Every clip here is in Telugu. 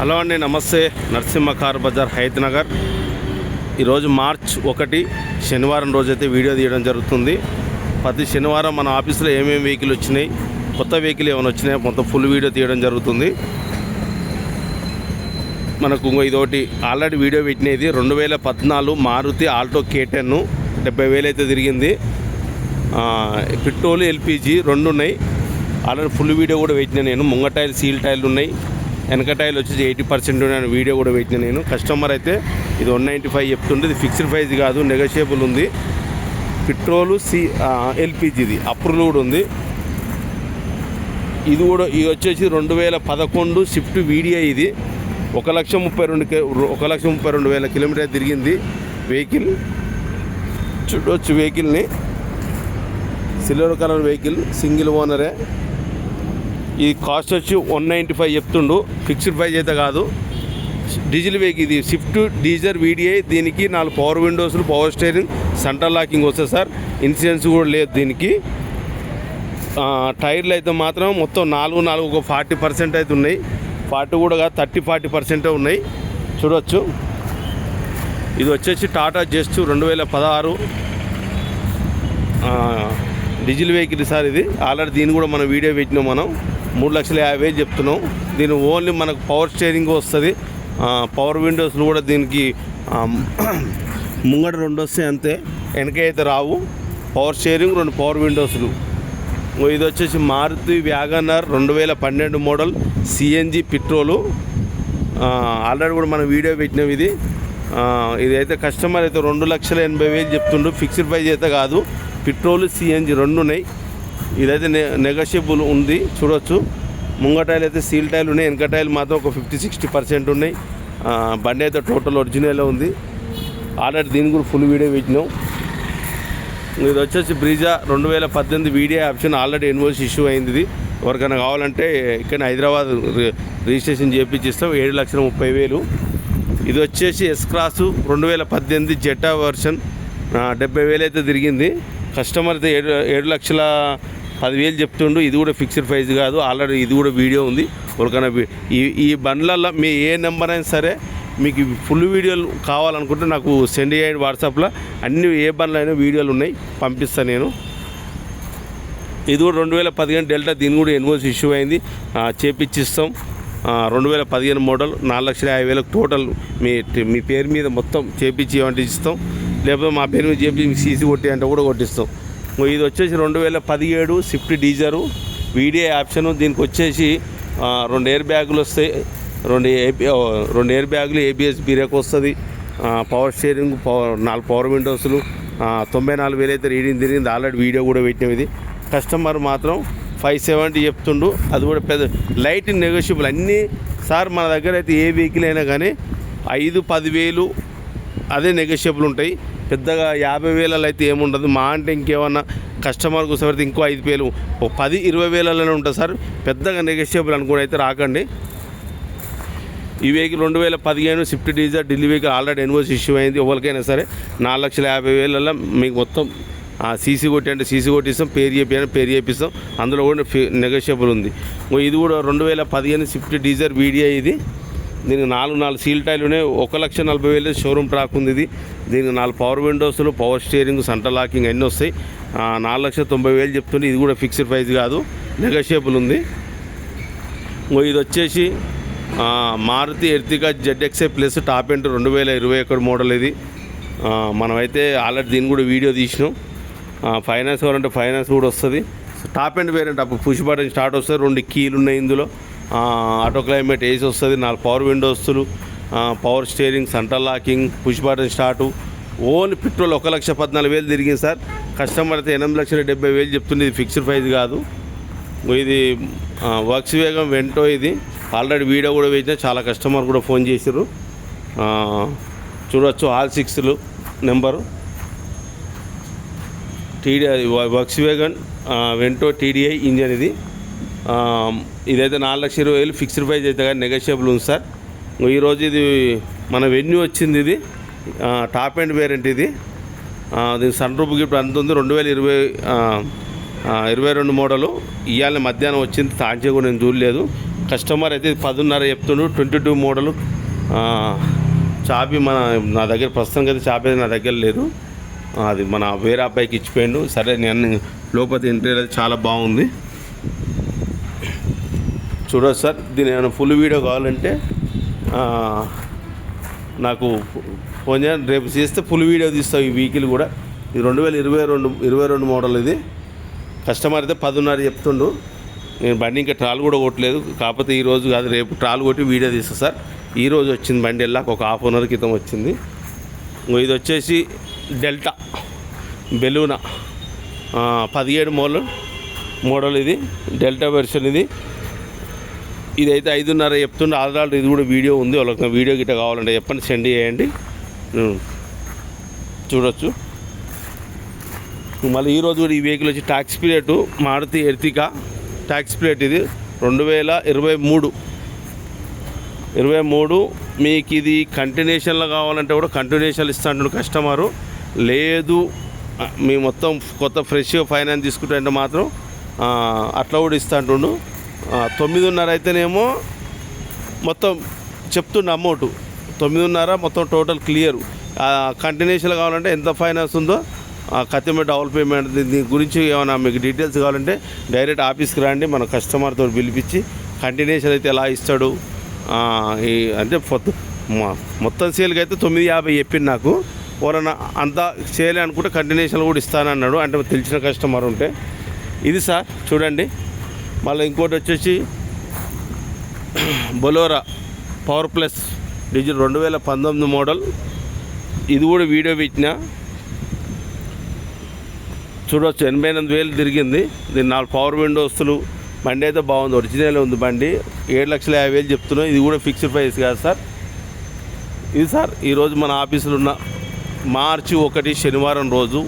హలో అండి నమస్తే. Narasimha car bazaar Hayath Nagar. ఈరోజు మార్చ్ ఒకటి శనివారం రోజైతే వీడియో తీయడం జరుగుతుంది. ప్రతి శనివారం మన ఆఫీస్లో ఏమేమి వెహికల్ వచ్చినాయి కొత్త వెహికల్ ఏమైనా వచ్చినాయి మొత్తం ఫుల్ వీడియో తీయడం జరుగుతుంది. మనకు ఇంకో ఇదొకటి ఆల్రెడీ వీడియో పెట్టినది రెండు వేల పద్నాలుగు మారుతి ఆల్టో కే టెన్ డెబ్బై వేలు అయితే తిరిగింది. పెట్రోల్ ఎల్పిజి రెండు ఉన్నాయి ఆల్రెడీ ఫుల్ వీడియో కూడా పెట్టినా నేను ముంగ టైల్ సీల్ టైర్లు ఉన్నాయి వెనక టైల్ వచ్చేసి ఎయిటీ పర్సెంట్ నేను వీడియో కూడా పెట్టిన నేను. కస్టమర్ అయితే ఇది వన్ నైంటీ ఫైవ్ చెప్తుండే ఇది ఫిక్స్డ్ ప్రైస్ కాదు నెగోషియబుల్ ఉంది. పెట్రోలు సి ఎల్పిజిది అప్రూవల్ కూడా ఉంది. ఇది కూడా ఇది వచ్చేసి రెండు వేల పదకొండు స్విఫ్ట్ వీడియో ఇది. ఒక లక్ష ముప్పై రెండు ఒక లక్ష ముప్పై రెండు వేల కిలోమీటర్ తిరిగింది వెహికల్. చూడవచ్చు వెహికల్ని. సిల్వర్ కలర్ వెహికల్ సింగిల్ ఓనరే. ఈ కాస్ట్ వచ్చి వన్ నైంటీ ఫైవ్ చెప్తుండు. ఫిక్స్డ్ ప్రైజ్ అయితే కాదు. డీజిల్ వెహికల్ ఇది స్విఫ్ట్ డీజర్ వీడిఐ దీనికి నాలుగు పవర్ విండోస్లు పవర్ స్టీరింగ్ సెంటర్ లాకింగ్ వస్తుంది సార్. ఇన్సూరెన్స్ కూడా లేదు దీనికి. టైర్లు అయితే మాత్రం మొత్తం నాలుగు నాలుగు ఒక ఫార్టీ పర్సెంట్ అయితే ఉన్నాయి. ఫార్టీ కూడా కాదు థర్టీ ఫార్టీ పర్సెంటే ఉన్నాయి. చూడవచ్చు ఇది వచ్చేసి టాటా జస్ట్ రెండు వేల పదహారు. డీజిల్ వెహికల్ సార్ ఇది. ఆల్రెడీ దీన్ని కూడా మనం వీడియో పెట్టినాం మనం. మూడు లక్షల యాభై వేలు చెప్తున్నాం. దీని ఓన్లీ మనకు పవర్ స్టీరింగ్ వస్తుంది. పవర్ విండోస్లు కూడా దీనికి ముంగడ ముంగట రెండు వస్తాయి అంతే. వెనక అయితే రావు. పవర్ స్టీరింగ్ రెండు పవర్ విండోస్లు. ఇది వచ్చేసి మారుతి వ్యాగనర్ రెండు వేల పన్నెండు మోడల్ సిఎన్జి పెట్రోలు. ఆల్రెడీ కూడా మనం వీడియో పెట్టినాం ఇది. ఇదైతే కస్టమర్ అయితే రెండు లక్షల ఎనభై వేలు చెప్తుండ్రు ఫిక్స్డ్ ప్రైజ్ అయితే కాదు. పెట్రోల్ సిఎన్జి రెండు ఉన్నాయి. ఇదైతే నె నెగోషియబుల్ ఉంది చూడొచ్చు. ముంగటాయిలు అయితే సీల్ టైల్ ఉన్నాయి వెనక టైల్ మాత్రం ఒక ఫిఫ్టీ సిక్స్టీ పర్సెంట్ ఉన్నాయి. బండి అయితే టోటల్ ఒరిజినల్ ఉంది. ఆల్రెడీ దీని కూడా ఫుల్ వీడియో పెట్టినాం. ఇది వచ్చేసి బ్రిజా రెండు వేల పద్దెనిమిది video option already invoice issue అయింది. ఇది ఎవరికైనా కావాలంటే ఇక్కడ హైదరాబాద్ రి- రిజిస్ట్రేషన్ చేయించిస్తాం ఏడు లక్షల ముప్పై వేలు. ఇది వచ్చేసి ఎస్ క్రాసు రెండు వేల పద్దెనిమిది జెటా వర్షన్. డెబ్బై వేలు అయితే తిరిగింది. కస్టమర్ అయితే ఏడు ఏడు లక్షల పదివేలు చెప్తుండు ఇది కూడా ఫిక్స్డ్ ప్రైస్ కాదు ఆల్రెడీ ఇది కూడా వీడియో ఉంది. ఎవరికైనా ఈ ఈ బండ్లలో మీ ఏ నెంబర్ అయినా సరే మీకు ఫుల్ వీడియోలు కావాలనుకుంటే నాకు సెండ్ చేయండి వాట్సాప్లో. అన్ని ఏ బండ్లు అయినా వీడియోలు ఉన్నాయి పంపిస్తాను నేను. ఇది కూడా రెండు వేల పదిహేను డెల్టా దీని కూడా ఎన్వోస్ ఇష్యూ అయింది. చేపిచ్చిస్తాం. రెండు వేల పదిహేను మోడల్ నాలుగు లక్షల యాభై వేలకు టోటల్ మీ మీ పేరు మీద మొత్తం చేపించి ఇవ్వండి ఇస్తాం. లేకపోతే మా పేరు మీద చెప్పి మీకు సీసీ కొట్టి అంటే కూడా కొట్టిస్తాం. ఇది వచ్చేసి రెండు వేల పదిహేడు స్విఫ్ట్ డీజరు వీడియో ఆప్షన్. దీనికి వచ్చేసి రెండు ఎయిర్ బ్యాగులు వస్తాయి. రెండు ఏపీ రెండు ఎయిర్ బ్యాగులు ఏబిఎస్ బీరేక్ వస్తుంది. పవర్ స్టీరింగ్ పవర్ నాలుగు పవర్ విండోస్లు తొంభై నాలుగు వేలు అయితే రీడింగ్ తిరిగింది. ఆల్రెడీ వీడియో కూడా పెట్టినాం ఇది. కస్టమర్ మాత్రం ఫైవ్ సెవెంటీ చెప్తుండు. అది కూడా పెద్ద లైట్ నెగోషియబుల్. అన్నీ సార్ మన దగ్గర అయితే ఏ వెహికల్ అయినా కానీ ఐదు పదివేలు అదే నెగోషియబుల్ ఉంటాయి. పెద్దగా యాభై వేలలో అయితే ఏముండదు. మా అంటే ఇంకేమన్నా కస్టమర్ కూర్చోబెడితే ఇంకో ఐదు వేలు ఒక పది ఇరవై వేలలోనే ఉంటుంది సార్. పెద్దగా నెగోషియబుల్ అనుకుని అయితే రాకండి. ఈ వెహికల్ రెండు వేల పదిహేను Swift Dzire Delhi vehicle already invoice issue అయింది. ఎవరికైనా సరే నాలుగు లక్షల యాభై వేలలో మీకు మొత్తం సీసీ కొట్టి అంటే సీసీ కొట్టిస్తాం పేరు చెప్పి పేరు చేపిస్తాం అందులో కూడా నెగోషియబుల్ ఉంది. ఇది కూడా రెండు వేల పదిహేను స్విఫ్ట్ డీజర్ వీడియో ఇది. దీనికి నాలుగు నాలుగు సీల్ టైర్లు ఉన్నాయి. ఒక లక్ష నలభై వేలు షోరూమ్ ట్రాక్ ఉంది ఇది. దీనికి నాలుగు పవర్ విండోస్లు పవర్ స్టీరింగ్ సెంటర్ లాకింగ్ అన్నీ వస్తాయి. నాలుగు లక్షల తొంభై వేలు చెప్తుంది ఇది కూడా ఫిక్స్డ్ ప్రైస్ కాదు. నెగోషియబుల్ ఉంది. ఇంకో ఇది వచ్చేసి Maruti Ertiga ZXi plus top end రెండు వేల ఇరవై ఒకటి మోడల్ ఇది. మనమైతే ఆల్రెడీ దీన్ని కూడా వీడియో తీసినాం. ఫైనాన్స్ కావాలంటే ఫైనాన్స్ కూడా వస్తుంది. టాప్ ఎండ్ వేరియంట్ అప్పుడు పుష్ బటన్ స్టార్ట్ వస్తుంది. రెండు కీలు ఉన్నాయి ఇందులో. ఆటో క్లైమేట్ ఏసీ వస్తుంది నాలుగు power విండోస్లు power steering centre locking push button start only petrol ఒక లక్ష పద్నాలుగు వేలు తిరిగింది సార్. కస్టమర్ అయితే ఎనిమిది లక్షల డెబ్బై వేలు చెప్తుంది ఇది ఫిక్స్డ్ ప్రైస్ కాదు. ఇది వర్క్స్ వేగం వెంటో ఇది. ఆల్రెడీ వీడియో కూడా వేసిన చాలా కస్టమర్ కూడా ఫోన్ చేసారు చూడొచ్చు ఆల్ సిక్స్లు number TD Volkswagen Vento TDI engine ఇది. ఇదైతే నాలుగు లక్షల ఇరవై వేలు ఫిక్స్డ్ ప్రైజ్ అయితే కానీ నెగోషియబుల్ ఉంది సార్. ఈరోజు ఇది మన వెన్యూ వచ్చింది ఇది. టాప్ అండ్ వేరెంట్ ఇది. దీని సన్ రూప్ గిఫ్ట్ అందుంది ఉంది రెండు వేల ఇరవై ఇరవై రెండు మోడలు. ఇవాళ మధ్యాహ్నం వచ్చింది తాంచే కూడా నేను చూడలేదు. కస్టమర్ అయితే పదున్నర చెప్తుండు ట్వంటీ టూ మోడలు చాపి మన నా దగ్గర ప్రస్తుతానికి అయితే చాపి నా దగ్గర లేదు. అది మన వేరే అబ్బాయికి ఇచ్చిపోయిండు. సరే నేను లోపల ఇంటీరియర్ చాలా బాగుంది. చూడొచ్చు సార్ దీని ఏమైనా ఫుల్ వీడియో కావాలంటే నాకు ఫోన్ చేయండి. రేపు చేస్తే ఫుల్ వీడియో తీస్తాం ఈ వెహికల్ కూడా. ఇది రెండు వేల ఇరవై రెండు ఇరవై రెండు మోడల్ ఇది. కస్టమర్ అయితే పదున్నర చెప్తుండు. నేను బండి ఇంకా ట్రాల్ కూడా కొట్టలేదు. కాకపోతే ఈ రోజు కాదు రేపు ట్రాల్ కొట్టి వీడియో తీస్తా సార్. ఈ రోజు వచ్చింది బండి వెళ్ళాక ఒక హాఫ్ అన్ అవర్ క్రితం వచ్చింది. ఇంకో ఇది వచ్చేసి డెల్టా బెలూనా పదిహేడు మోడల్. మోడల్ ఇది డెల్టా వెర్షన్ ఇది. ఇదైతే ఐదున్నర చెప్తుండే ఆల్రెడీ ఇది కూడా వీడియో ఉంది వాళ్ళకి వీడియో గిట్ట కావాలంటే చెప్పండి సెండ్ చేయండి. చూడొచ్చు. మళ్ళీ ఈరోజు కూడా ఈ వెహికల్ వచ్చి tax period Maruti Ertiga tax plate ఇది రెండు వేల ఇరవై మూడు. ఇరవై మూడు మీకు ఇది కంటిన్యూషన్లో కావాలంటే కూడా కంటిన్యూషన్ ఇస్తా కస్టమరు లేదు మీ మొత్తం కొత్త ఫ్రెష్ ఫైనాన్స్ తీసుకుంటే మాత్రం అట్లా కూడా ఇస్తా అంటుండు. తొమ్మిదిన్నర అయితేనేమో మొత్తం చెప్తుండే అమౌంట్. తొమ్మిదిన్నర మొత్తం టోటల్ క్లియర్. కంటిన్యూషన్ కావాలంటే ఎంత ఫైనాన్స్ ఉందో కత్తిమ డౌన్ పేమెంట్ దీని గురించి ఏమైనా మీకు డీటెయిల్స్ కావాలంటే డైరెక్ట్ ఆఫీస్కి రండి మన కస్టమర్తో పిలిపించి కంటిన్యూషన్ అయితే ఎలా ఇస్తాడు. ఈ అంటే మొత్తం సేల్కి అయితే తొమ్మిది యాభై చెప్పింది నాకు. ఎవరైనా అంతా చేయలే అనుకుంటే కంటిన్యూషన్ కూడా ఇస్తానన్నాడు. అంటే తెలిసిన కస్టమర్ ఉంటే. ఇది సార్ చూడండి. మళ్ళీ ఇంకోటి వచ్చేసి బొలోరా పవర్ ప్లస్ డిజిల్ రెండు వేల పంతొమ్మిది మోడల్. ఇది కూడా వీడియో పెట్టిన. చూడవచ్చు ఎనభై ఎనిమిది వేలు తిరిగింది. దీని నాలుగు పవర్ విండోస్లు. బండి అయితే బాగుంది ఒరిజినల్ ఉంది బండి. ఏడు లక్షల యాభై వేలు చెప్తున్నాం. ఇది కూడా ఫిక్స్డ్ ప్రైస్ కాదు సార్. ఇది సార్ ఈరోజు మన ఆఫీసులో ఉన్న మార్చి ఒకటి శనివారం రోజు.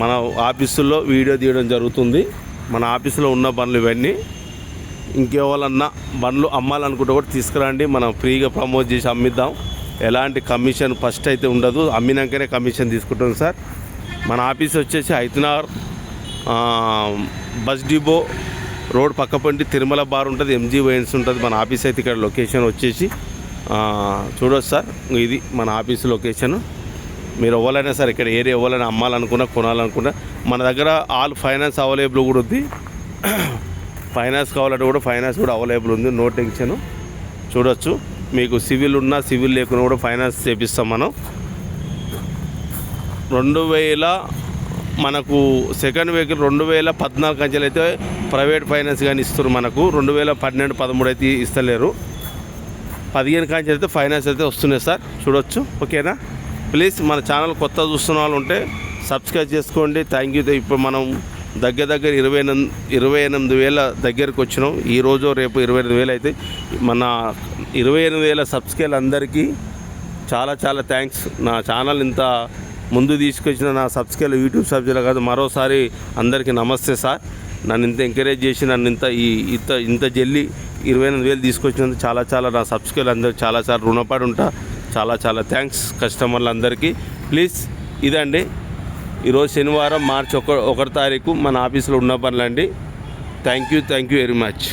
మన ఆఫీసుల్లో వీడియో తీయడం జరుగుతుంది. మన ఆఫీసులో ఉన్న బండ్లు ఇవన్నీ. ఇంకెవరన్నా బండ్లు అమ్మాలనుకుంటే కూడా తీసుకురండి. మనం ఫ్రీగా ప్రమోట్ చేసి అమ్మిద్దాం. ఎలాంటి కమిషన్ ఫస్ట్ అయితే ఉండదు. అమ్మినాకనే కమిషన్ తీసుకుంటాం సార్. మన ఆఫీస్ వచ్చేసి హైతనగర్ బస్ డిపో రోడ్ పక్కపంటి తిరుమల బార్ ఉంటుంది ఎంజీ వైన్స్ ఉంటుంది. మన ఆఫీస్ అయితే ఇక్కడ లొకేషన్ వచ్చేసి చూడొచ్చు సార్. ఇది మన ఆఫీస్ లొకేషన్. మీరు ఎవరైనా సరే ఇక్కడ ఏరియా ఎవరైనా అమ్మాలనుకున్నా కొనాలనుకున్నా మన దగ్గర ఆల్ ఫైనాన్స్ అవైలబుల్ కూడా ఉంది. ఫైనాన్స్ కావాలంటే కూడా ఫైనాన్స్ కూడా అవైలబుల్ ఉంది. No tension. చూడొచ్చు. మీకు సివిల్ ఉన్నా సివిల్ లేకున్నా కూడా ఫైనాన్స్ చేపిస్తాం మనం. రెండు వేల మనకు సెకండ్ వెహికల్ రెండు వేల పద్నాలుగు అంచెలు అయితే ప్రైవేట్ ఫైనాన్స్ కానీ ఇస్తారు మనకు. రెండు వేల పన్నెండు పదమూడు అయితే ఇస్తలేరు. పదిహేను కాంచెలు అయితే ఫైనాన్స్ అయితే వస్తున్నాయి సార్. చూడొచ్చు. ఓకేనా? ప్లీజ్ మన ఛానల్ కొత్త చూస్తున్న వాళ్ళు ఉంటే సబ్స్క్రైబ్ చేసుకోండి. థ్యాంక్ యూ ఇప్పుడు మనం దగ్గర దగ్గర ఇరవై ఎనిమిది ఇరవై ఎనిమిది వేల దగ్గరకు వచ్చినాం. ఈ రోజు రేపు ఇరవై ఎనిమిది వేలు అయితే మన ఇరవై ఎనిమిది వేల సబ్స్క్రైబ్ అందరికీ చాలా చాలా థ్యాంక్స్ నా ఛానల్ ఇంత ముందు తీసుకొచ్చిన నా సబ్స్క్రైబ్ యూట్యూబ్ సబ్స్క్రైబ్ కాదు మరోసారి అందరికీ నమస్తే సార్. నన్ను ఇంత ఎంకరేజ్ చేసి నన్ను ఇంత ఈ ఇంత ఇంత జల్లి ఇరవై ఎనిమిది వేలు తీసుకొచ్చినందుకు చాలా చాలా నా సబ్స్క్రైబ్ అందరూ చాలా చాలా రుణపడి ఉంటా చాలా చాలా థ్యాంక్స్ కస్టమర్లందరికీ. ప్లీజ్ ఇదండి. ఈరోజు శనివారం మార్చి ఒక ఒకటి తారీఖు మన ఆఫీస్లో ఉన్న పనులండి. Thank you thank you very much